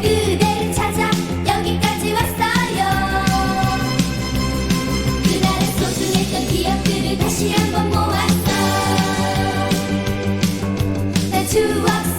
그대를 찾아 여기까지 왔어요. 그날의 소중했던 기억들을 다시 한번 모았어. 추억